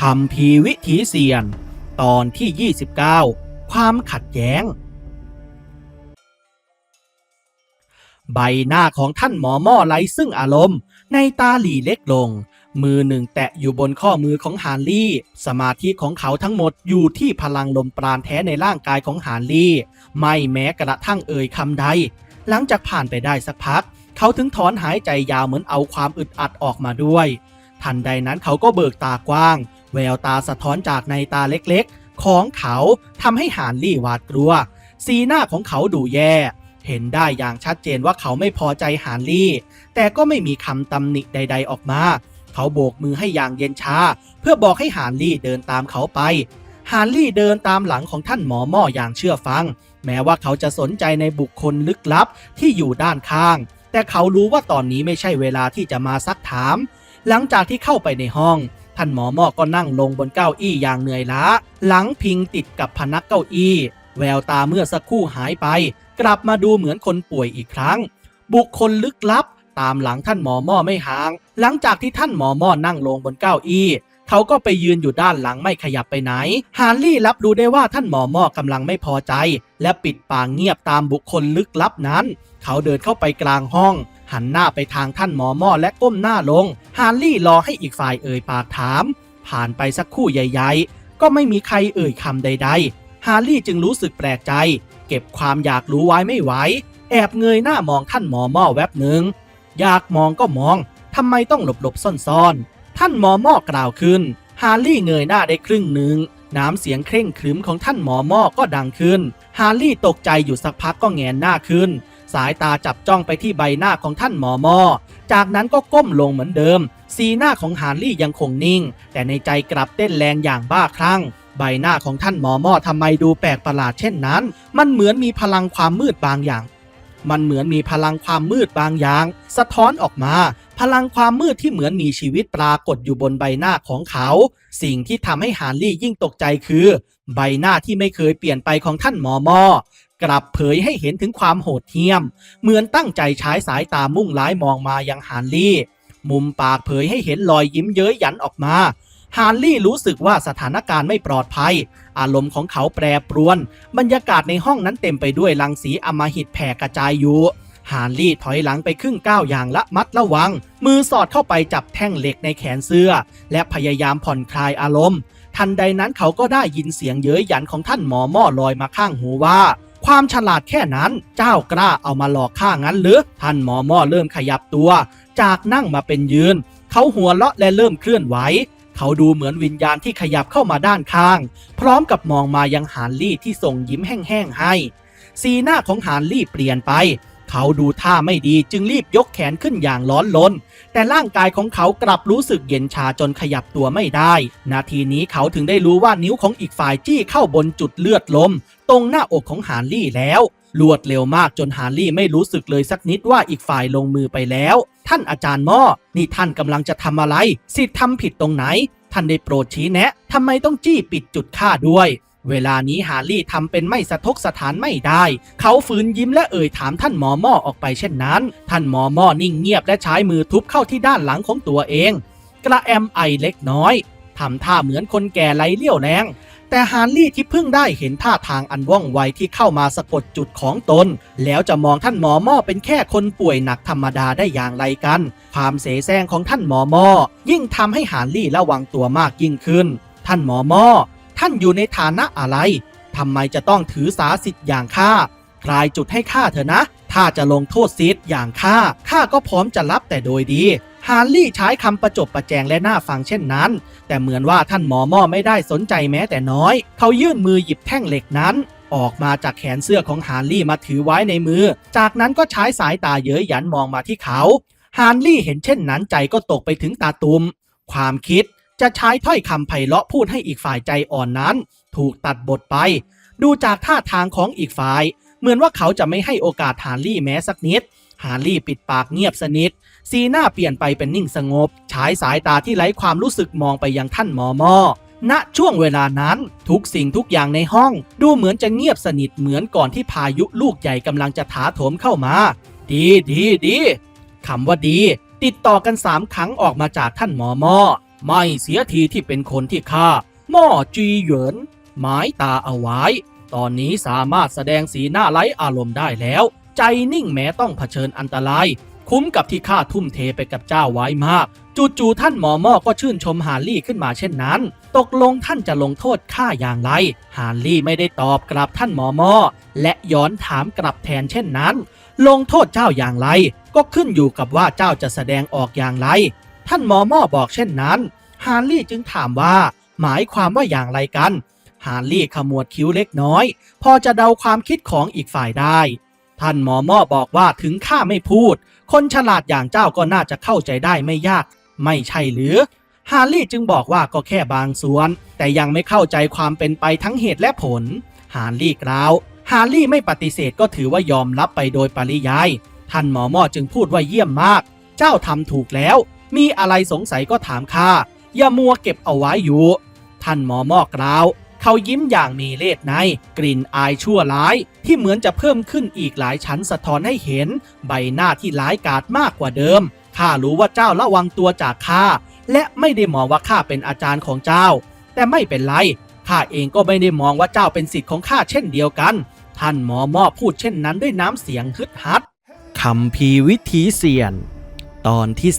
คำพีวิถีเซียน ตอนที่ 29 ความขัดแย้ง ใบหน้าของท่านหมอม่อไร้ซึ่งอารมณ์ ในตาหลีเล็กลง มือหนึ่งแตะอยู่บนข้อมือของฮาร์ลี่ สมาธิของเขาทั้งหมดอยู่ที่พลังลมปราณแท้ในร่างกายของฮาร์ลี่ ไม่แม้กระทั่งเอ่ยคำใด หลังจากผ่านไปได้สักพัก เขาถึงถอนหายใจยาวเหมือนเอาความอึดอัดออกมาด้วยทันใดนั้นเขาก็เบิกตากว้าง แววตาสะท้อนจากในตาเล็กๆ ของเขาทำให้ฮาร์ลี่หวาดกลัว สีหน้าของเขาดูแย่ เห็นได้อย่างชัดเจนว่าเขาไม่พอใจฮาร์ลี่ แต่ก็ไม่มีคำตำหนิใด ๆออกมา เขาโบกมือให้อย่างเย็นชา เพื่อบอกให้ฮาร์ลี่เดินตามเขาไปฮาร์ลี่เดินตามหลังของท่านหมอหม่ออย่างเชื่อฟัง แม้ว่าเขาจะสนใจในบุคคลลึกลับที่อยู่ด้านข้าง แต่เขารู้ว่าตอนนี้ไม่ใช่เวลาที่จะมาซักถาม หลังจากที่เข้าไปในห้อง ท่านหมอมอก็นั่งลงบนเก้าอี้อย่างเหนื่อยล้า หลังพิงติดกับพนักเก้าอี้ แววตาเมื่อสักครู่หายไป กลับมาดูเหมือนคนป่วยอีกครั้ง บุคคลลึกลับ ตามหลังท่านหมอม่อไม่ห่าง หลังจากที่ท่านหมอม่อนั่งลงบนเก้าอี้เขาก็ไปยืนอยู่ด้านหลังไม่ขยับไปไหน ฮาร์ลี่รับรู้ได้ว่าท่านหมอม่อกำลังไม่พอใจ และปิดปากเงียบตามบุคคลลึกลับนั้น เขาเดินเข้าไปกลางห้อง หันหน้าไปทางท่านหมอม่อและก้มหน้าลง ฮาร์ลี่รอให้อีกฝ่ายเอ่ยปากถาม ผ่านไปสักคู่ใหญ่ๆ ก็ไม่มีใครเอ่ยคำใด ๆ ฮาร์ลี่จึงรู้สึกแปลกใจ เก็บความอยากรู้ไว้ไม่ไหว แอบเงยหน้ามองท่านหมอม่อแวบหนึ่ง อยากมองก็มอง ทำไมต้องหลบหลบซ่อนซ่อนๆ ท่านหมอม่อกล่าวขึ้น ฮาร์ลี่เงยหน้าได้ครึ่งหนึ่งน้ำเสียงเคร่งครึมของท่านหมอม่อก็ดังขึ้น ฮาร์ลี่ตกใจอยู่สักพักก็แงนหน้าขึ้น สายตาจับจ้องไปที่ใบหน้าของท่านหมอมอ จากนั้นก็ก้มลงเหมือนเดิม สีหน้าของฮาร์ลี่ยังคงนิ่ง แต่ในใจกลับเต้นแรงอย่างบ้าคลั่ง ใบหน้าของท่านหมอมอทำไมดูแปลกประหลาดเช่นนั้น มันเหมือนมีพลังความมืดบางอย่าง มันเหมือนมีพลังความมืดบางอย่าง สะท้อนออกมา พลังความมืดที่เหมือนมีชีวิตปรากฏอยู่บนใบหน้าของเขา สิ่งที่ทำให้ฮาร์ลี่ยิ่งตกใจคือ ใบหน้าที่ไม่เคยเปลี่ยนไปของท่านหมอมอกลับเผยให้เห็นถึงความโหดเหี้ยม เหมือนตั้งใจใช้สายตามุ่งร้ายมองมายังฮาร์ลี่ มุมปากเผยให้เห็นรอยยิ้มเย้ยหยันออกมาฮาร์ลี่รู้สึกว่าสถานการณ์ไม่ปลอดภัย อารมณ์ของเขาแปรปรวน บรรยากาศในห้องนั้นเต็มไปด้วยรังสีอมหิตแผ่กระจายอยู่ฮาร์ลี่ถอยหลังไปครึ่งก้าวอย่างละมัดระวัง มือสอดเข้าไปจับแท่งเหล็กในแขนเสื้อ และพยายามผ่อนคลายอารมณ์ ทันใดนั้นเขาก็ได้ยินเสียงเย้ยหยันของท่านหมอหม่อลอยมาข้างหูว่า ความฉลาดแค่นั้นเจ้ากล้าเอามาหลอกข้างั้นหรือท่านหมอหม่อเริ่มขยับตัว จากนั่งมาเป็นยืน เขาหัวเราะและเริ่มเคลื่อนไหวเขาดูเหมือนวิญญาณที่ขยับเข้ามาด้านข้าง พร้อมกับมองมายังฮาร์ลี่ที่ส่งยิ้มแห้งๆให้ สีหน้าของฮาร์ลี่เปลี่ยนไป เขาดูท่าไม่ดีจึงรีบยกแขนขึ้นอย่างร้อนลน แต่ร่างกายของเขากลับรู้สึกเย็นชาจนขยับตัวไม่ได้ นาทีนี้เขาถึงได้รู้ว่านิ้วของอีกฝ่ายจี้เข้าบนจุดเลือดลม ตรงหน้าอกของฮาร์ลี่แล้วรวดเร็วมากจนฮาร์ลี่ไม่รู้สึกเลยสักนิดว่าอีกฝ่ายลงมือไปแล้ว ท่านอาจารย์ม่อนี่ท่านกำลังจะทำอะไร สิทธิ์ทำผิดตรงไหน ท่านได้โปรดชี้แนะทำไมต้องจี้ปิดจุดฆ่าด้วย เวลานี้ฮาร์ลี่ทำเป็นไม่สะทกสถานไม่ได้ เขาฝืนยิ้มและเอ่ยถามท่านหมอหม่อออกไปเช่นนั้น ท่านหมอหม่อนิ่งเงียบและใช้มือทุบเข้าที่ด้านหลังของตัวเอง กระแอมไอเล็กน้อยทำท่าเหมือนคนแก่ไร้เลี่ยวแรงแต่ฮาร์ลี่ที่เพิ่งได้เห็นท่าทางอันว่องไวที่เข้ามาสะกดจุดของตน แล้วจะมองท่านหมอหม่อเป็นแค่คนป่วยหนักธรรมดาได้อย่างไรกัน ความเสแสร้งของท่านหมอหม่อยิ่งทำให้ฮาร์ลี่ระวังตัวมากยิ่งขึ้น ท่านหมอหม่อ ท่านอยู่ในฐานะอะไรทำไมจะต้องถือสาสิทธิ์อย่างข้าคลายจุดให้ข้าเถอะนะ ถ้าจะลงโทษซิดอย่างข้าข้าก็พร้อมจะรับแต่โดยดี ฮาร์ลี่ใช้คำประจบประแจงและน่าฟังเช่นนั้น แต่เหมือนว่าท่านหมอม่อไม่ได้สนใจแม้แต่น้อย เขายื่นมือหยิบแท่งเหล็กนั้น ออกมาจากแขนเสื้อของฮาร์ลี่มาถือไว้ในมือ จากนั้นก็ใช้สายตาเย้ยหยันมองมาที่เขา ฮาร์ลี่เห็นเช่นนั้นใจก็ตกไปถึงตาตุมความคิด จะใช้ถ้อยคำไพเราะพูดให้อีกฝ่ายใจอ่อนนั้น ถูกตัดบทไป ดูจากท่าทางของอีกฝ่าย เหมือนว่าเขาจะไม่ให้โอกาสฮาร์ลี่แม้สักนิดฮาร์ลี่ปิดปากเงียบสนิทสีหน้าเปลี่ยนไปเป็นนิ่งสงบใช้สายตาที่ไร้ความรู้สึกมองไปยังท่านหมอมอณช่วงเวลานั้นทุกสิ่งทุกอย่างในห้อง ดูเหมือนจะเงียบสนิทเหมือนก่อนที่พายุลูกใหญ่กำลังจะถาโถมเข้ามา ดีดีดีคำว่าดี ติดต่อกันสามครั้งออกมาจากท่านหมอมอ ไม่เสียทีที่เป็นคนที่ข้าหม่อจีเหยินหมายตาเอาไว้ ตอนนี้สามารถแสดงสีหน้าไร้อารมณ์ได้แล้ว ใจนิ่งแม้ต้องเผชิญอันตราย คุ้มกับที่ข้าทุ่มเทไปกับเจ้าไว้มาก จู่ๆท่านหมอหม้อก็ชื่นชมฮาร์ลี่ขึ้นมาเช่นนั้น ตกลงท่านจะลงโทษข้าอย่างไร ฮาร์ลี่ไม่ได้ตอบกลับท่านหมอหม้อและย้อนถามกลับแทนเช่นนั้น ลงโทษเจ้าอย่างไร ก็ขึ้นอยู่กับว่าเจ้าจะแสดงออกอย่างไร ท่านหมอหม้อบอกเช่นนั้น ฮาร์ลี่จึงถามว่า หมายความว่าอย่างไรกัน ฮาร์ลี่ขมวดคิ้วเล็กน้อย พอจะเดาความคิดของอีกฝ่ายได้ ท่านหมอหม้อบอกว่าถึงข้าไม่พูด คนฉลาดอย่างเจ้าก็น่าจะเข้าใจได้ไม่ยาก ไม่ใช่หรือ ฮาร์ลี่จึงบอกว่าก็แค่บางส่วน แต่ยังไม่เข้าใจความเป็นไปทั้งเหตุและผล ฮาร์ลี่กล่าว ฮาร์ลี่ไม่ปฏิเสธก็ถือว่ายอมรับไปโดยปริยาย ท่านหมอหม้อจึงพูดว่าเยี่ยมมาก เจ้าทำถูกแล้ว มีอะไรสงสัยก็ถามข้าอย่ามัวเก็บเอาไว้อยู่ ท่านหมอมอกล่าวเขายิ้มอย่างมีเล่ห์ในกลิ่นอายชั่วร้าย ที่เหมือนจะเพิ่มขึ้นอีกหลายชั้นสะท้อนให้เห็น ใบหน้าที่ร้ายกาจมากกว่าเดิมข้ารู้ว่าเจ้าระวังตัวจากข้าและไม่ได้มองว่าข้าเป็นอาจารย์ของเจ้า แต่ไม่เป็นไรข้าเองก็ไม่ได้มองว่าเจ้าเป็นสิทธิ์ของข้าเช่นเดียวกัน ท่านหมอมอพูดเช่นนั้นด้วยน้ำเสียงฮึดฮัดคำพีวิธีเสียน ตอนที่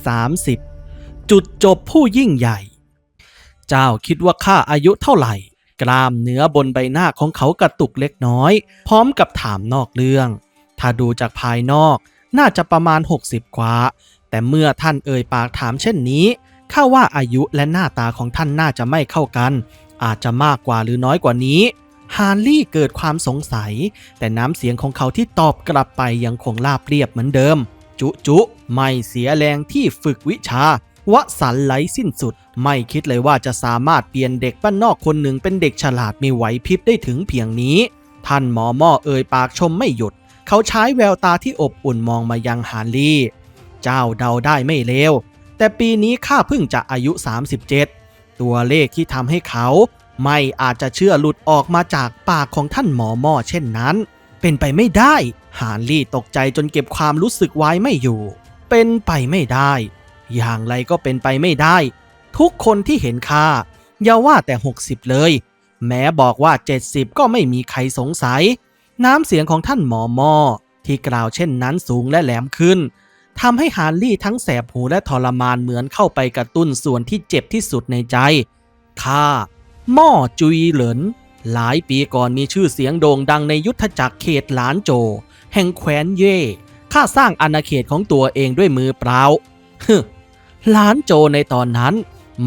30 จุดจบผู้ยิ่งใหญ่ เจ้าคิดว่าข้าอายุเท่าไหร่ กล้ามเนื้อบนใบหน้าของเขากระตุกเล็กน้อย พร้อมกับถามนอกเรื่อง ถ้าดูจากภายนอกน่าจะประมาณ 60กว่า แต่เมื่อท่านเอ่ยปากถามเช่นนี้ข้าว่าอายุและหน้าตาของท่านน่าจะไม่เข้ากัน อาจจะมากกว่าหรือน้อยกว่านี้ฮาร์ลี่เกิดความสงสัย แต่น้ำเสียงของเขาที่ตอบกลับไปยังคงราบเรียบเหมือนเดิม จุจุ ไม่เสียแรงที่ฝึกวิชาวสันไหลสิ้นสุด ไม่คิดเลยว่าจะสามารถเปลี่ยนเด็กบ้านนอกคนหนึ่งเป็นเด็กฉลาดมีไหวพริบได้ถึงเพียงนี้ ท่านหมอหม้อเอ่ยปากชมไม่หยุด เขาใช้แววตาที่อบอุ่นมองมายังฮาร์ลี่ เจ้าเดาได้ไม่เลวแต่ปีนี้ข้าเพิ่งจะอายุ 37 ตัวเลขที่ทำให้เขา ไม่อาจจะเชื่อหลุดออกมาจากปากของท่านหมอหม้อเช่นนั้น เป็นไปไม่ได้ ฮาร์ลี่ตกใจจนเก็บความรู้สึกไว้ไม่อยู่ เป็นไปไม่ได้ อย่างไรก็เป็นไปไม่ได้ ทุกคนที่เห็นข้าอย่าว่าแต่ 60 เลย แม้บอกว่า 70 ก็ไม่มีใครสงสัย น้ำเสียงของท่านหมอหม้อที่กล่าวเช่นนั้นสูงและแหลมขึ้นทำให้ฮาร์ลี่ทั้งแสบหูและทรมานเหมือนเข้าไปกระตุ้นส่วนที่เจ็บที่สุดในใจข้าหม่อจุยเหลิน หลายปีก่อนมีชื่อเสียงโด่งดังในยุทธจักรเขตหลานโจ แห่งแคว้นเย่ข้าสร้างอาณาเขตของตัวเองด้วยมือเปล่าฮึหลานโจในตอนนั้น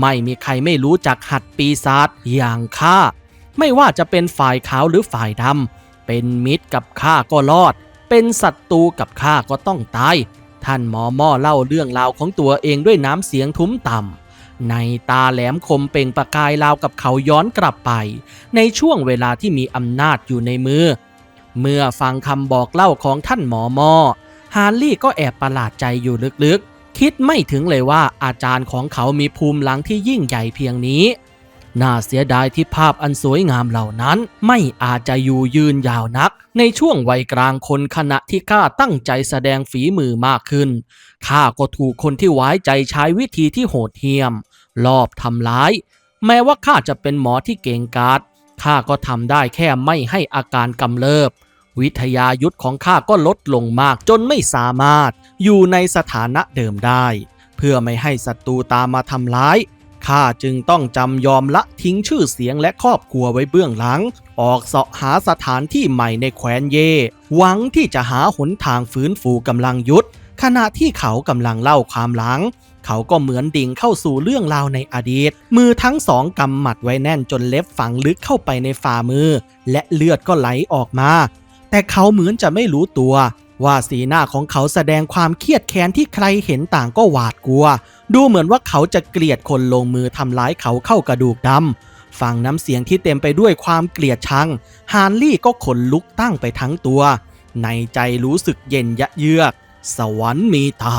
ไม่มีใครไม่รู้จักหัดปีศาจอย่างข้า ไม่ว่าจะเป็นฝ่ายขาวหรือฝ่ายดำ เป็นมิตรกับข้าก็รอด เป็นศัตรูกับข้าก็ต้องตาย ท่านหมอหม้อเล่าเรื่องราวของตัวเองด้วยน้ำเสียงทุ้มต่ำ ในตาแหลมคมเปล่งประกายราวกับเขาย้อนกลับไป ในช่วงเวลาที่มีอำนาจอยู่ในมือ เมื่อฟังคำบอกเล่าของท่านหมอหม้อฮาร์ลี่ก็แอบประหลาดใจอยู่ลึกๆ คิดไม่ถึงเลยว่าอาจารย์ของเขามีภูมิหลังที่ยิ่งใหญ่เพียงนี้ น่าเสียดายที่ภาพอันสวยงามเหล่านั้น ไม่อาจจะอยู่ยืนยาวนัก ในช่วงวัยกลางคนขณะที่ข้าตั้งใจแสดงฝีมือมากขึ้นข้าก็ถูกคนที่ไว้ใจใช้วิธีที่โหดเหี้ยม ลอบทำร้าย แม้ว่าข้าจะเป็นหมอที่เก่งกาจข้าก็ทำได้แค่ไม่ให้อาการกำเริบวิทยายุทธของข้าก็ลดลงมากจนไม่สามารถอยู่ในสถานะเดิมได้ เพื่อไม่ให้ศัตรูตามมาทำร้าย ข้าจึงต้องจำยอมละทิ้งชื่อเสียงและครอบครัวไว้เบื้องหลัง ออกเสาะหาสถานที่ใหม่ในแคว้นเย่หวังที่จะหาหนทางฟื้นฟูกำลังยุทธขณะที่เขากำลังเล่าความหลัง เขาก็เหมือนดิ่งเข้าสู่เรื่องราวในอดีต มือทั้งสองกำหมัดไว้แน่นจนเล็บฝังลึกเข้าไปในฝ่ามือ และเลือดก็ไหลออกมา แต่เขาเหมือนจะไม่รู้ตัว ว่าสีหน้าของเขาแสดงความเครียดแค้นที่ใครเห็นต่างก็หวาดกลัว ดูเหมือนว่าเขาจะเกลียดคนลงมือทำร้ายเขาเข้ากระดูกดำฟังน้ำเสียงที่เต็มไปด้วยความเกลียดชัง ฮาร์ลี่ก็ขนลุกตั้งไปทั้งตัว ในใจรู้สึกเย็นยะเยือก สวรรค์มีตา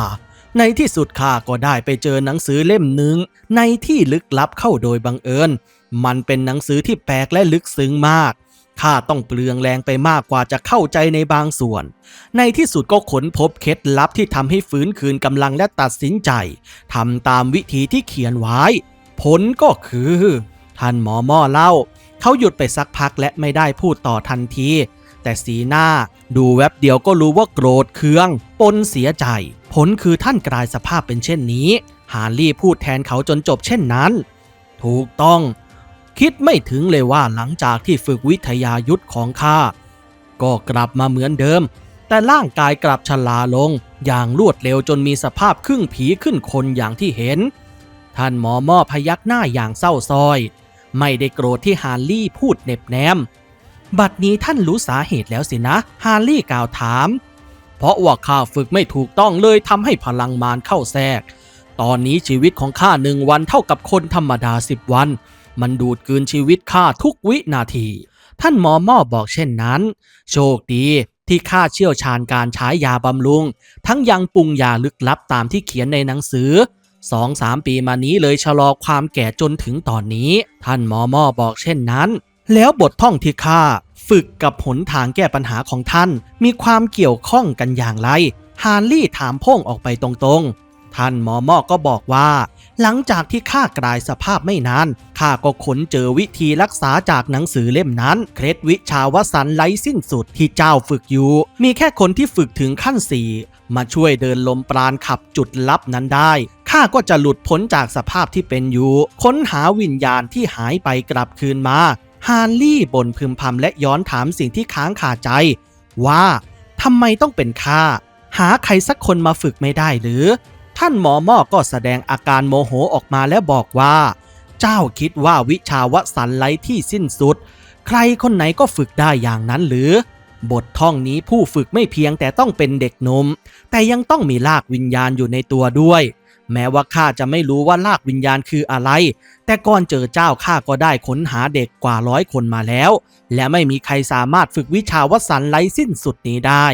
ในที่สุดข้าก็ได้ไปเจอหนังสือเล่มหนึ่งในที่ลึกลับเข้าโดยบังเอิญ มันเป็นหนังสือที่แปลกและลึกซึ้งมาก ข้าต้องเปลืองแรงไปมากกว่าจะเข้าใจในบางส่วน ในที่สุดก็ค้นพบเคล็ดลับที่ทำให้ฟื้นคืนกำลังและตัดสินใจทำตามวิธีที่เขียนไว้ ผลก็คือ ท่านหมอม่อเล่า เขาหยุดไปสักพักและไม่ได้พูดต่อทันที แต่สีหน้าดูแวบเดียวก็รู้ว่าโกรธเคือง ปนเสียใจ ผลคือท่านกลายสภาพเป็นเช่นนี้ ฮาร์ลี่พูดแทนเขาจนจบเช่นนั้น ถูกต้อง คิดไม่ถึงเลยว่าหลังจากที่ฝึกวิทยายุทธของข้าก็กลับมาเหมือนเดิม แต่ร่างกายกลับชราลง อย่างรวดเร็วจนมีสภาพครึ่งผีครึ่งคนอย่างที่เห็น ท่านหมอมอพยักหน้าอย่างเศร้าซอย ไม่ได้โกรธที่ฮาร์ลี่พูดเหน็บแนม บัดนี้ท่านรู้สาเหตุแล้วสินะ ฮาร์ลี่กล่าวถาม เพราะว่าข้าฝึกไม่ถูกต้องเลยทำให้พลังมารเข้าแทรก ตอนนี้ชีวิตของข้าหนึ่งวันเท่ากับคนธรรมดาสิบวัน มันดูดกืนชีวิตข้าทุกวินาที ท่านหมอมอบอกเช่นนั้น โชคดีที่ข้าเชี่ยวชาญการใช้ยาบำรุง ทั้งยังปรุงยาลึกลับตามที่เขียนในหนังสือสองสามปีมานี้เลยชะลอความแก่จนถึงตอนนี้ ท่านหมอมอบอกเช่นนั้น แล้วบทท่องที่ข้าฝึกกับหนทางแก้ปัญหาของท่าน มีความเกี่ยวข้องกันอย่างไร ฮาร์ลี่ถามโพ่งออกไปตรงๆ ท่านหมอมอก็บอกว่า หลังจากที่ข้ากลายสภาพไม่นานข้าก็ค้นเจอวิธีรักษาจากหนังสือเล่มนั้น เคล็ดวิชาวสันไร้สิ้นสุดที่เจ้าฝึกอยู่ มีแค่คนที่ฝึกถึงขั้นสี่มาช่วยเดินลมปราณขับจุดลับนั้นได้ข้าก็จะหลุดพ้นจากสภาพที่เป็นอยู่ ค้นหาวิญญาณที่หายไปกลับคืนมาฮาร์ลี่บ่นพึมพำและย้อนถามสิ่งที่ค้างคาใจ ว่าทำไมต้องเป็นข้าหาใครสักคนมาฝึกไม่ได้หรือ ท่านหมอมอก็แสดงอาการโมโหออกมาและบอกว่า เจ้าคิดว่าวิชาวสันไร้ที่สิ้นสุด ใครคนไหนก็ฝึกได้อย่างนั้นหรือ บทท่องนี้ผู้ฝึกไม่เพียงแต่ต้องเป็นเด็กนม แต่ยังต้องมีลากวิญญาณอยู่ในตัวด้วย แม้ว่าข้าจะไม่รู้ว่าลากวิญญาณคืออะไร แต่ก่อนเจอเจ้าข้าก็ได้ค้นหาเด็กกว่าร้อยคนมาแล้ว และไม่มีใครสามารถฝึกวิชาวสันไร้สิ้นสุดนี้ได้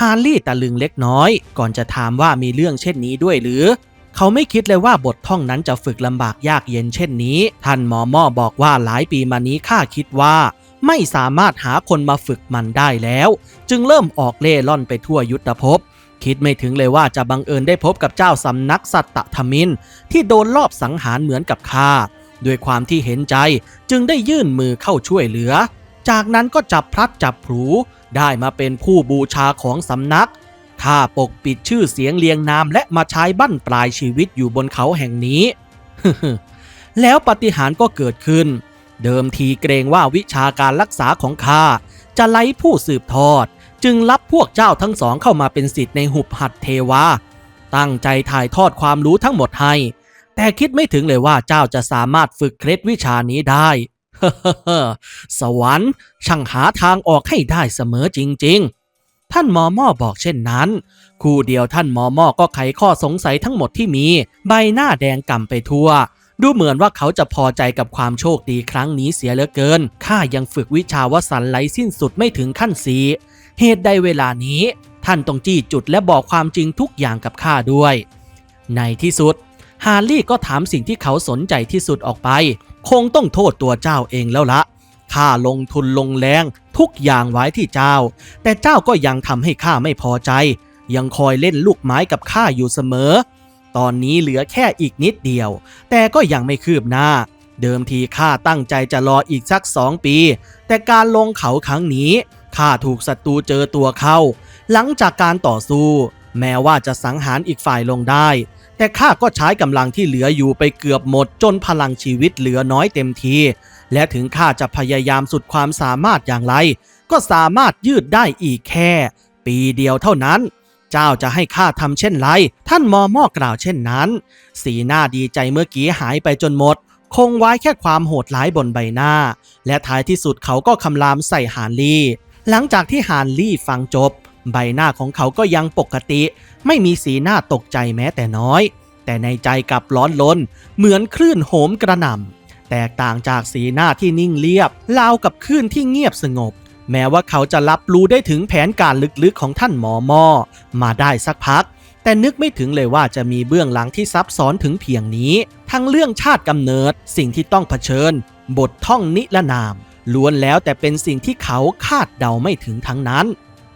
ฮาร์ลี่ตะลึงเล็กน้อย ก่อนจะถามว่ามีเรื่องเช่นนี้ด้วยหรือ เขาไม่คิดเลยว่าบทท่องนั้นจะฝึกลำบากยากเย็นเช่นนี้ ท่านหมอม่อบอกว่าหลายปีมานี้ข้าคิดว่า ไม่สามารถหาคนมาฝึกมันได้แล้ว จึงเริ่มออกเล่ล่อนไปทั่วยุทธภพคิดไม่ถึงเลยว่าจะบังเอิญได้พบกับเจ้าสำนักสัตตธมิน ที่โดนลอบสังหารเหมือนกับข้าด้วยความที่เห็นใจจึงได้ยื่นมือเข้าช่วยเหลือ จากนั้นก็จับพลัดจับผู ได้มาเป็นผู้บูชาของสำนักข้าปกปิดชื่อเสียงเรียงนามและมาใช้บั้นปลายชีวิตอยู่บนเขาแห่งนี้ แล้วปาฏิหารย์ก็เกิดขึ้น เดิมทีเกรงว่าวิชาการรักษาของข้าจะไล่ผู้สืบทอด จึงรับพวกเจ้าทั้งสองเข้ามาเป็นสิทธิ์ในหุบหัดเทวา ตั้งใจถ่ายทอดความรู้ทั้งหมดให้ แต่คิดไม่ถึงเลยว่าเจ้าจะสามารถฝึกเคล็ดวิชานี้ได้ สวรรค์ช่างหาทางออกให้ได้เสมอจริง ๆ ท่านหมอมอบอกเช่นนั้น คู่เดียวท่านหมอมอก็ไขข้อสงสัยทั้งหมดที่มี ใบหน้าแดงก่ำไปทั่ว ดูเหมือนว่าเขาจะพอใจกับความโชคดีครั้งนี้เสียเหลือเกิน ข้ายังฝึกวิชาวสันไหลสิ้นสุดไม่ถึงขั้นสีเหตุใดเวลานี้ ท่านต้องจี้จุดและบอกความจริงทุกอย่างกับข้าด้วย ในที่สุด ฮาร์ลี่ก็ถามสิ่งที่เขาสนใจที่สุดออกไป คงต้องโทษตัวเจ้าเองแล้วละข้าลงทุนลงแรงทุกอย่างไว้ที่เจ้า แต่เจ้าก็ยังทำให้ข้าไม่พอใจ ยังคอยเล่นลูกไม้กับข้าอยู่เสมอ ตอนนี้เหลือแค่อีกนิดเดียว แต่ก็ยังไม่คืบหน้า เดิมทีข้าตั้งใจจะรออีกสักสองปี แต่การลงเขาครั้งนี้ข้าถูกศัตรูเจอตัวเข้า หลังจากการต่อสู้ แม้ว่าจะสังหารอีกฝ่ายลงได้ แต่ข้าก็ใช้กำลังที่เหลืออยู่ไปเกือบหมดจนพลังชีวิตเหลือน้อยเต็มที และถึงข้าจะพยายามสุดความสามารถอย่างไร ก็สามารถยืดได้อีกแค่ ปีเดียวเท่านั้น เจ้าจะให้ข้าทำเช่นไร ท่านมอมอกล่าวเช่นนั้น สีหน้าดีใจเมื่อกี้หายไปจนหมด คงไว้แค่ความโหดร้ายบนใบหน้า และท้ายที่สุดเขาก็คำรามใส่ฮาร์ลี่ หลังจากที่ฮาร์ลี่ฟังจบ ใบหน้าของเขาก็ยังปกติ ไม่มีสีหน้าตกใจแม้แต่น้อย แต่ในใจกลับร้อนลน เหมือนคลื่นโหมกระหน่ำแตกต่างจากสีหน้าที่นิ่งเรียบราวกับคลื่นที่เงียบสงบ แม้ว่าเขาจะรับรู้ได้ถึงแผนการลึกๆของท่านหมอมอมาได้สักพัก แต่นึกไม่ถึงเลยว่าจะมีเบื้องหลังที่ซับซ้อนถึงเพียงนี้ ทั้งเรื่องชาติกำเนิด สิ่งที่ต้องเผชิญ บทท่องนิรนามล้วนแล้วแต่เป็นสิ่งที่เขาคาดเดาไม่ถึงทั้งนั้น